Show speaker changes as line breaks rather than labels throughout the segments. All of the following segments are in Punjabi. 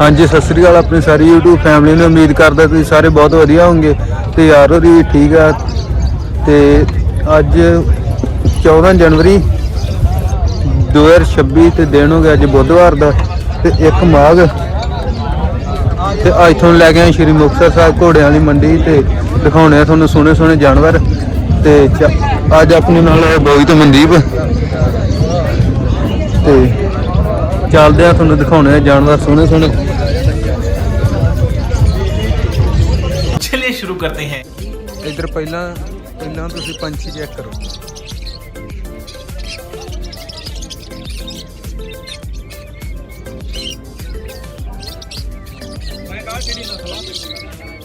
ਹਾਂਜੀ, ਸਤਿ ਸ੍ਰੀ ਅਕਾਲ ਆਪਣੀ ਸਾਰੀ YouTube ਫੈਮਿਲੀ ਨੂੰ। ਉਮੀਦ ਕਰਦਾ ਤੁਸੀਂ ਸਾਰੇ ਬਹੁਤ ਵਧੀਆ ਹੋਵੋਗੇ ਤੇ ਯਾਰ ਹੋਰੀ ਵੀ ਠੀਕ ਆ। ਤੇ ਅੱਜ 14 ਜਨਵਰੀ 2026 ਤੇ ਦਿਨ ਹੋ ਗਿਆ ਅੱਜ ਬੁੱਧਵਾਰ ਦਾ ਤੇ ਇੱਕ ਮਾਘ। ਤੇ ਅੱਜ ਤੁਹਾਨੂੰ ਲੈ ਕੇ ਆਏ ਸ਼੍ਰੀ ਮੁਕਤਸਰ ਸਾਹਿਬ ਘੋੜਿਆਂ ਵਾਲੀ ਮੰਡੀ ਤੇ ਦਿਖਾਉਣੇ ਆ ਤੁਹਾਨੂੰ ਸੋਹਣੇ ਸੋਹਣੇ ਜਾਨਵਰ। ਤੇ ਅੱਜ ਆਪਣੇ ਨਾਲ ਹੈ ਬੋਈ ਤੇ ਮਨਦੀਪ। ਤੇ ਚੱਲਦੇ ਆ ਤੁਹਾਨੂੰ ਦਿਖਾਉਣੇ ਆ ਜਾਨਵਰ ਸੋਹਣੇ ਸੋਹਣੇ।
ਚਲੇ ਸ਼ੁਰੂ ਕਰਦੇ ਹਾਂ।
ਇਧਰ ਪਹਿਲਾਂ ਪਹਿਲਾਂ ਤੁਸੀਂ ਪੰਛੀ ਚੈੱਕ ਕਰੋ।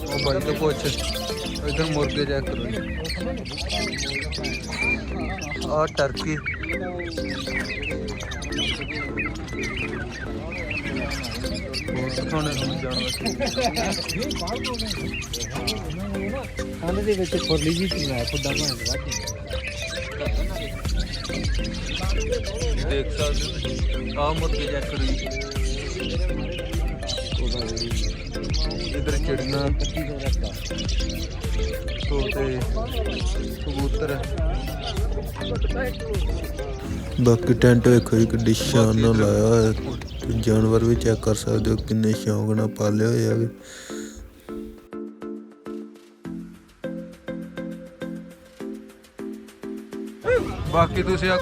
ਉਹ ਬੰਦ ਕੋਚ ਪੁੱਛ ਇੱਧਰ ਮੁਰਗੇ ਚੈੱਕ ਕਰੋ ਆ ਟਰਕੀ ਹੋਰ ਦਿਖਾਉਣੇ ਤੁਹਾਨੂੰ ਜਾਨਵਰ
ਖਾਣੇ ਦੇ ਵਿੱਚ ਖੁਰਲੀ ਜੀ ਕੀ ਹੈ ਖੁੱਡਾ ਭਾਂ ਦੇ ਵੱਧ
ਦੇਖ ਸਕਦੇ ਆ ਮੁਰਗੇ ਚੈੱਕ ਕਰੋ ਜੀ ਇਧਰ ਚਿੜੀਆਂ ਤੋਤੇ ਕਬੂਤਰ ਬਾਕੀ ਟੈਂਟ ਵੇਖੋ ਜੀ ਕਿੱਡੀ ਸ਼ਾਨ ਨਾਲ ਲਾਇਆ ਹੋਇਆ। ਜਾਨਵਰ ਵੀ ਚੈੱਕ ਕਰ ਸਕਦੇ ਹੋ ਕਿੰਨੇ ਸ਼ੌਂਕ ਨਾਲ ਪਾਲੇ ਹੋਏ ਆ ਬਾਕੀ ਤੁਸੀਂ ਆ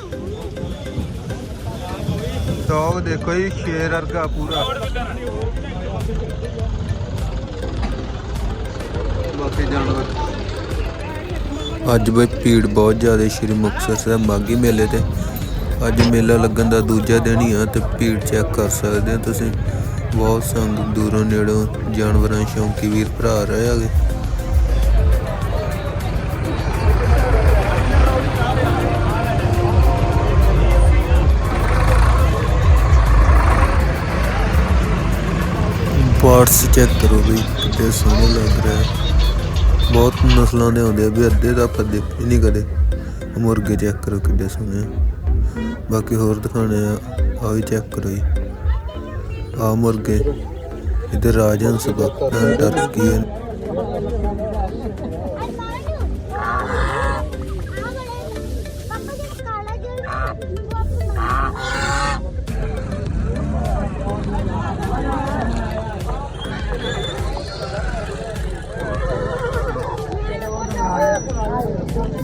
ਡੌਗ ਦੇਖੋ ਜੀ ਸ਼ੇਰ ਵਰਗਾ ਪੂਰਾ। ਬਾਕੀ ਜਾਨਵਰ। ਅੱਜ ਬਈ ਭੀੜ ਬਹੁਤ ਜ਼ਿਆਦਾ ਸ਼੍ਰੀ ਮੁਕਤਸਰ ਸਾਹਿਬ ਮਾਗੀ ਮੇਲੇ ਤੇ। ਅੱਜ ਮੇਲਾ ਲੱਗਣ ਦਾ ਦੂਜਾ ਦਿਨ ਹੀ ਆ ਤੇ ਭੀੜ ਚੈੱਕ ਕਰ ਸਕਦੇ ਆ ਤੁਸੀਂ। ਬਹੁਤ ਸੰਗ ਦੂਰੋਂ ਨੇੜੋਂ ਜਾਨਵਰਾਂ, ਸ਼ੌਂਕੀ ਵੀਰ ਭਰਾ ਰਹੇ ਹੈਗੇ। ਪਾਰਟਸ ਚੈੱਕ ਕਰੋ ਵੀ ਕਿੱਡੇ ਸੋਹਣੇ ਲੱਗ ਰਿਹਾ ਹੈ। ਬਹੁਤ ਨਸਲਾਂ ਦੇ ਆਉਂਦੇ ਆ ਵੀ ਅੱਧੇ ਤਾਂ ਆਪਾਂ ਦੇਖੇ ਨਹੀਂ ਕਦੇ। ਮੁਰਗੇ ਚੈੱਕ ਕਰੋ ਕਿੱਡੇ ਸੋਹਣੇ ਆ। ਬਾਕੀ ਹੋਰ ਦਿਖਾਣੇ ਆ ਆ ਵੀ ਚੈੱਕ ਕਰੋ ਜੀ। ਆ ਮੁਰਗੇ, ਇਧਰ ਰਾਜਹੰਸ ਬੱਕਰਾ ਟਰਕੀ ਹੈ।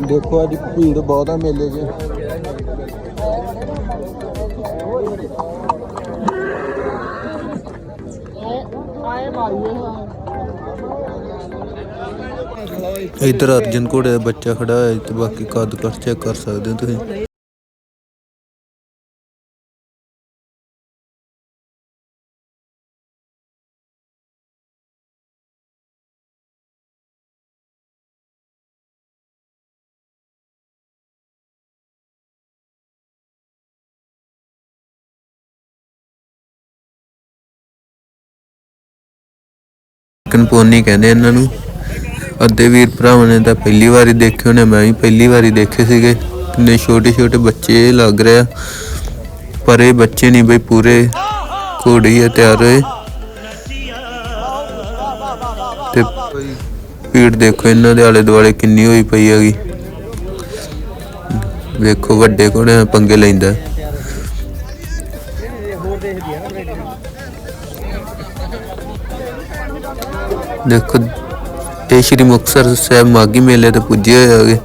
ਦੇਖੋ, ਅੱਜ ਭੀੜ ਬਹੁਤ ਆ ਮੇਲੇ 'ਚ। ਇਧਰ ਅਰਜਨ ਘੋੜੇ ਦਾ ਬੱਚਾ ਖੜਾ ਹੈ ਤੇ ਬਾਕੀ ਕਦ ਕੱਟ ਚੈੱਕ ਕਰ ਸਕਦੇ ਹੋ ਤੁਸੀਂ। ਕਨਪੋਨੀ ਕਹਿੰਦੇ ਇਹਨਾਂ ਨੂੰ। ਅੱਧੇ ਵੀਰ ਭਰਾਵਾਂ ਨੇ ਤਾਂ ਪਹਿਲੀ ਵਾਰੀ ਦੇਖੇ ਹੋਣੇ, ਮੈਂ ਵੀ ਪਹਿਲੀ ਵਾਰੀ ਦੇਖੇ ਸੀਗੇ। ਕਿੰਨੇ ਛੋਟੇ ਛੋਟੇ ਬੱਚੇ ਲੱਗ ਰਿਹਾ ਪਰ ਇਹ ਬੱਚੇ ਨਹੀਂ ਬਈ, ਪੂਰੇ ਘੋੜੇ ਹੀ ਤਿਆਰ ਹੋਏ। ਤੇ ਭੀੜ ਦੇਖੋ, ਇਹਨਾਂ ਦੇ ਆਲੇ ਦੁਆਲੇ ਕਿੰਨੀ ਹੋਈ ਪਈ ਹੈਗੀ। ਵੇਖੋ ਵੱਡੇ ਘੋੜੇ ਪੰਗੇ ਲੈਂਦਾ। ਦੇਖੋ ਤੇ ਸ਼੍ਰੀ ਮੁਕਤਸਰ ਸਾਹਿਬ ਮਾਗੀ ਮੇਲੇ ਤੇ ਪੁੱਜੇ ਹੋਏ ਹੈਗੇ।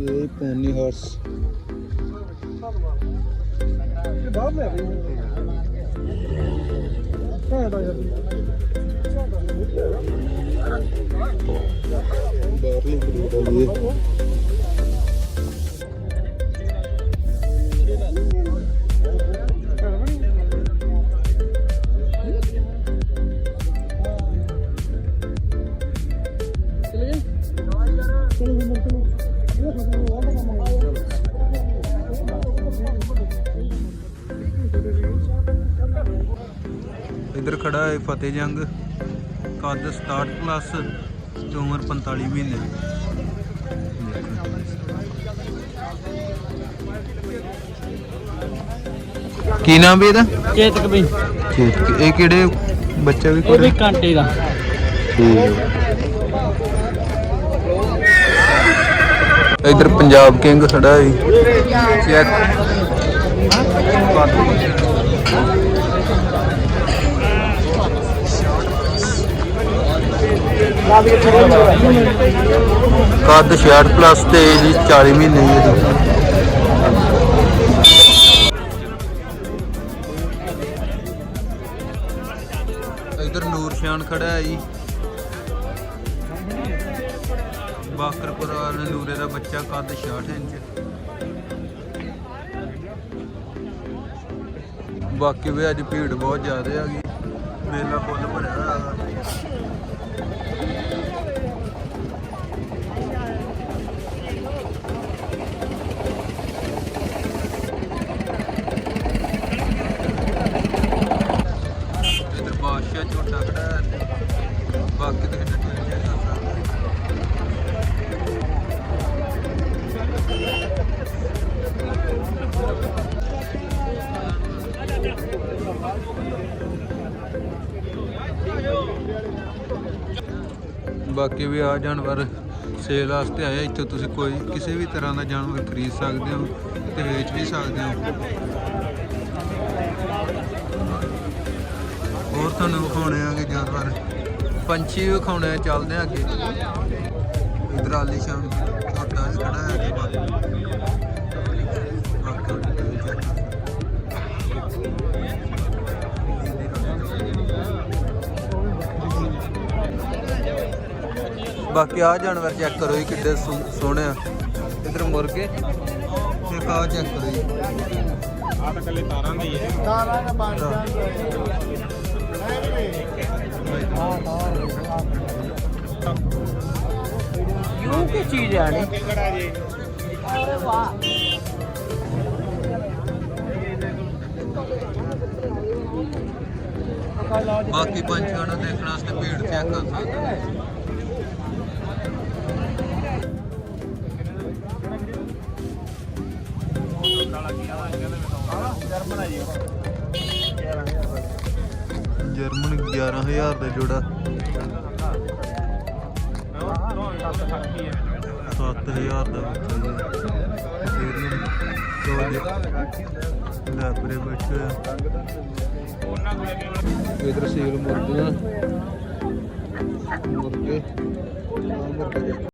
ਇਹ ਪੋਨੀ ਹਾਰਸ। ਇਧਰ ਖੜਾ ਹੈ ਫਤਿਹ ਜੰਗ ਕੱਦ 67 ਪਲੱਸ ਤੇ ਉਮਰ 45 ਮਹੀਨੇ। ਕੀ ਨਾਮ ਵੀ ਇਹਦਾ?
ਚੇਤਕ ਬਈ
ਠੀਕ। ਇਹ ਕਿਹੜੇ ਬੱਚਾ ਵੀ
ਇਹ ਵੀ ਕਾਂਟੇ ਦਾ।
ਇਧਰ ਪੰਜਾਬ ਕਿੰਗ ਖੜਾ ਹੈ ਚੈੱਕ। ਕੱਦ 66 ਪਲੱਸ ਤੇ ਜੀ 40 ਮਹੀਨੇ ਦੀ ਇਹਦੀ ਨੂਰ ਖੜਾ ਹੈ ਜੀ। ਬਾਕਰਪੁਰ ਵਾਲੇ ਨੂਰੇ ਦਾ ਬੱਚਾ ਕੱਦ 66 ਇੰਚ। ਬਾਕੀ ਵੀ ਅੱਜ ਭੀੜ ਬਹੁਤ ਜ਼ਿਆਦਾ ਆ ਗਈ। ਮੇਲਾ ਫੁੱਲ ਭਰਿਆ ਵੀ ਆ ਜਾਨਵਰ ਸੇਲ ਵਾਸਤੇ ਆਇਆ ਇੱਥੇ ਤੁਸੀਂ ਕੋਈ ਕਿਸੇ ਵੀ ਤਰ੍ਹਾਂ ਦਾ ਜਾਨਵਰ ਖਰੀਦ ਸਕਦੇ ਹੋ ਤੇ ਵੇਚ ਵੀ ਸਕਦੇ ਹੋ। ਹੋਰ ਤੁਹਾਨੂੰ ਵਿਖਾਉਣੇ ਆਗੇ ਜਾਨਵਰ। ਪੰਛੀ ਵਿਖਾਉਣੇ ਚੱਲਦੇ ਆ ਅੱਗੇ। ਇਧਰ ਆਲੀਸ਼ਾਨ ਛੋਟਾ ਜਿਹਾ ਖੜਾ ਹੈ ਅੱਗੇ ਬਾਕੀ ਬਾਕੀ ਆ ਜਾਨਵਰ ਚੈੱਕ ਕਰੋ ਜੀ ਕਿੱਡੇ ਸੋਹ- ਸੋਹਣੇ ਆ। ਇਧਰ ਮੁਰਗੇ ਤੇ ਆ ਚੈੱਕ ਕਰੋ ਜੀ।
ਆ ਤਾਂ ਕੱਲੇ ਤਾਰਾਂ ਦਾ ਹੀ ਹੈ।
ਯੂ ਕੀ ਚੀਜ਼ ਹੈ ਨੀ?
ਕਿਹੜਾ ਜੀ?
ਬਾਕੀ ਪੰਛੀਆਂ ਨੂੰ ਦੇਖਣ ਵਾਸਤੇ ਭੀੜ ਚੈੱਕ ਕਰ ਸਕਦੇ ਹੋ। ਜਰਮਨ 11000 ਦਾ ਜੋੜਾ। 7000 ਦਾ ਲੈਬਰੇ ਬੈਠੇ ਆ ਇਧਰ ਸੇਲ ਮੁਰਗੀਆਂ। ਮੁਰਗੇ। ਮੁਰਗੇ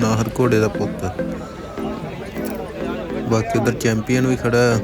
ਨਾਹਰ ਘੋੜੇ ਦਾ ਪੁੱਤ। ਬਾਕੀ ਉਧਰ ਚੈਂਪੀਅਨ ਵੀ ਖੜਾ।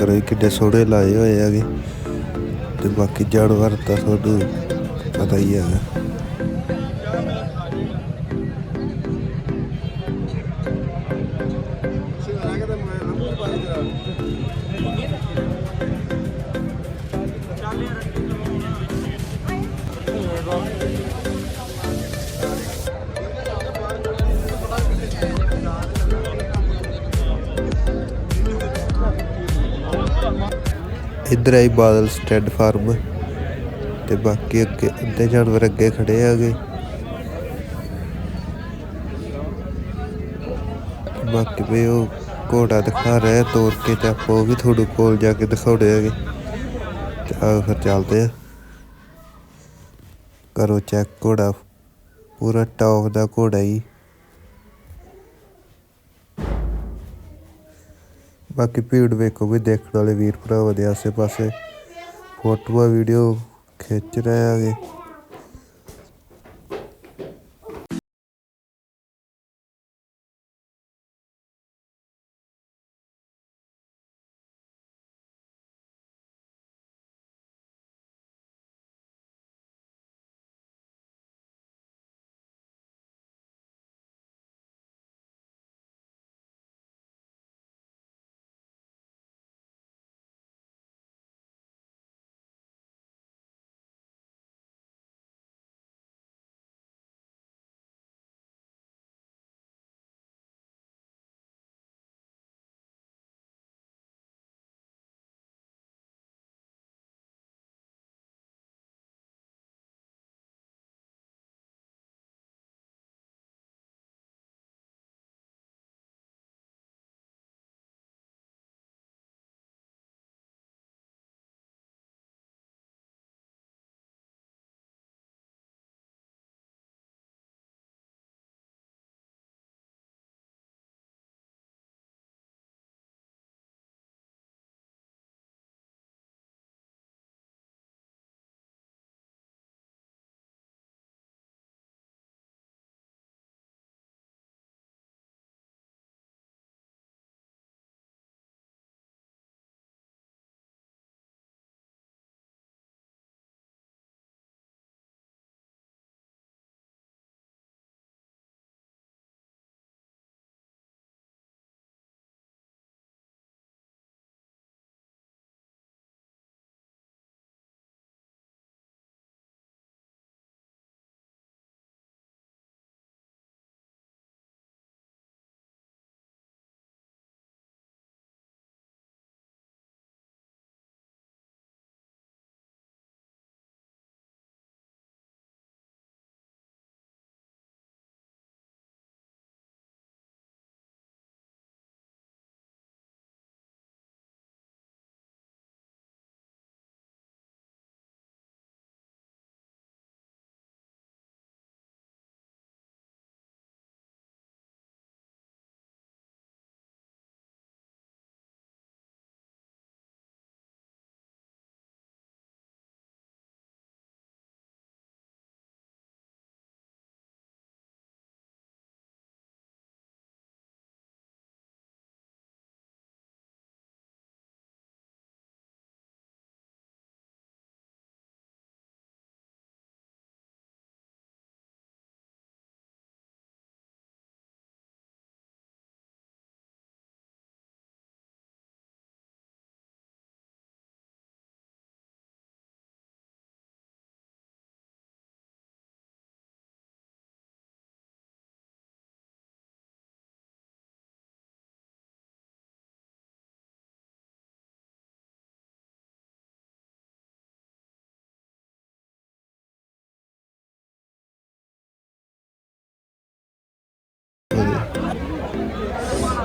ਕਰੇ ਕਿੱਡੇ ਸੋਹਣੇ ਲਾਏ ਹੋਏ ਹੈਗੇ। ਤੇ ਬਾਕੀ ਜਾਨਵਰ ਤਾਂ ਤੁਹਾਨੂੰ ਪਤਾ ਹੀ ਹੈਗਾ। ਇੱਧਰ ਆਈ ਬਾਦਲ ਸਟੈਡ ਫਾਰਮ ਤੇ ਬਾਕੀ ਅੱਗੇ ਅੱਧੇ ਜਾਨਵਰ ਅੱਗੇ ਖੜੇ ਆਗੇ ਬਾਕੀ ਵੀ ਉਹ ਘੋੜਾ ਦਿਖਾ ਰਿਹਾ ਤੋਰ ਕੇ ਤੇ ਆਪਾਂ ਉਹ ਵੀ ਤੁਹਾਡੇ ਕੋਲ ਜਾ ਕੇ ਦਿਖਾਉਣੇ ਹੈਗੇ। ਤੇ ਆ ਫਿਰ ਚੱਲਦੇ ਆ ਕਰੋ ਚੈੱਕ ਘੋੜਾ, ਪੂਰਾ ਟੌਪ ਦਾ ਘੋੜਾ ਹੀ। ਬਾਕੀ ਭੀੜ ਵੇਖੋ ਵੀ ਦੇਖਣ ਵਾਲੇ ਵੀਰ ਭਰਾਵਾਂ ਦੇ ਆਸੇ ਪਾਸੇ ਫੋਟੋਆਂ, ਵੀਡੀਓ ਖਿੱਚ ਰਹੇ ਹੈਗੇ।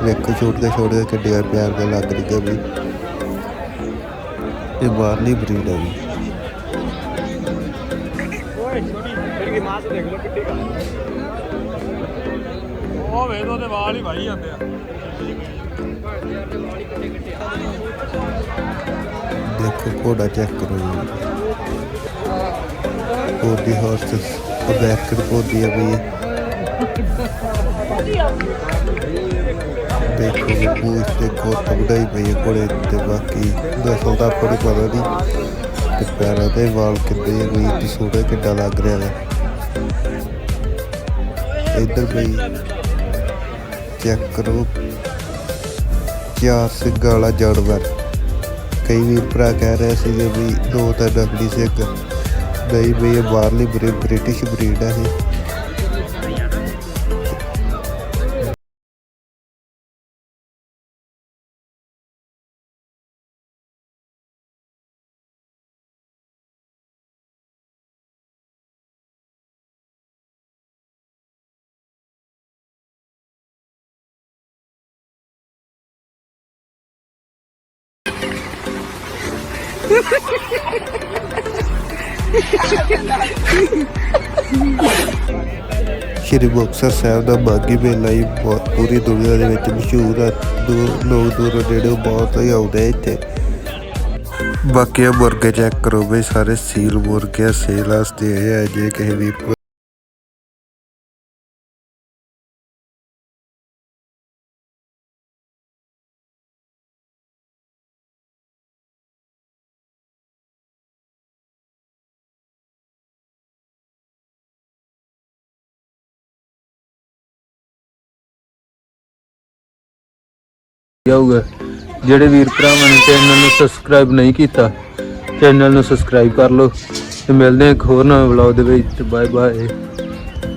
ਵੇਖੋ ਛੋਟੇ ਛੋਟੇ ਕਿੱਡੇ ਪਿਆਰ ਦੇ ਲੱਗ ਰਿਹਾ ਵੀ ਇਹ ਬਾਹਰਲੀ ਬਰੀਡ ਹੈ ਵੀ
ਕਿੱਡੀ ਉਹ ਵੇਖ ਉਹਦੇ ਵਾਲ ਹੀ ਵਾਈ ਜਾਂਦੇ ਆ।
ਦੇਖੋ ਘੋੜਾ ਚੈੱਕ ਕਰੋ ਜੀ। ਪੋਦੀ ਹਾਰਸ ਉਹ ਬੈਕ ਪੋਦੀ ਆ ਵੀ। ਦੇਖੋ ਪੂਛ ਤੇ ਕੋਟ ਬੜਾਈ ਪਈ ਹੈ ਘੋੜੇ ਤੇ ਬਾਕੀ ਦਸਲ ਦਾ ਪੜੀ ਪਤਾ ਨਹੀਂ ਤੇ ਪੈਰਾਂ ਦੇ ਵਾਲ ਕਿੱਦੇ ਆ ਵੀ ਤੇ ਸੋੜਾ ਕਿੱਡਾ ਲੱਗ ਰਿਹਾ ਹੈ ਇੱਧਰ ਬਈ, ਚੈੱਕ ਕਰੋ, ਚਾਰ ਸਿੰਘਾਂ ਵਾਲਾ ਜਾਨਵਰ। ਕਈ ਵੀਰ ਭਰਾ ਕਹਿ ਰਹੇ ਸੀਗੇ ਵੀ ਦੋ ਤਾਂ ਨਕਲੀ ਸਿੰਘ। ਨਹੀਂ ਵੀ ਇਹ ਬਾਹਰਲੀ ਬ੍ਰਿਟਿਸ਼ ਬਰੀਡ ਹੈ ਇਹ। ਸ਼੍ਰੀ ਮੁਕਤਸਰ ਸਾਹਿਬ ਦਾ ਬਾਗੀ ਮੇਲਾ ਹੀ ਬਹੁਤ ਪੂਰੀ ਦੁਨੀਆ ਦੇ ਵਿੱਚ ਮਸ਼ਹੂਰ ਹੈ। ਦੂਰ ਲੋਕ ਦੂਰ ਜਿਹੜੇ ਬਹੁਤ ਹੀ ਆਉਂਦੇ ਆ ਇੱਥੇ। ਬਾਕੀ ਇਹ ਮੁਰਗੇ ਚੈੱਕ ਕਰੋ ਬਈ ਸਾਰੇ ਸੀਲ ਮੁਰਗੇ ਆ, ਸੇਲ ਹੈ ਜੇ ਕਿਸੇ ਵੀ
ਜਾਊਗਾ ਜਿਹੜੇ ਵੀਰ ਭਰਾਵਾਂ ਨੇ ਚੈਨਲ ਨੂੰ ਸਬਸਕ੍ਰਾਈਬ ਨਹੀਂ ਕੀਤਾ ਚੈਨਲ ਨੂੰ ਸਬਸਕ੍ਰਾਈਬ ਕਰ ਲਓ ਤੇ ਮਿਲਦੇ ਹਾਂ ਇੱਕ ਹੋਰ ਨਵੇਂ ਵਲੌਗ ਦੇ ਵਿੱਚ। Bye bye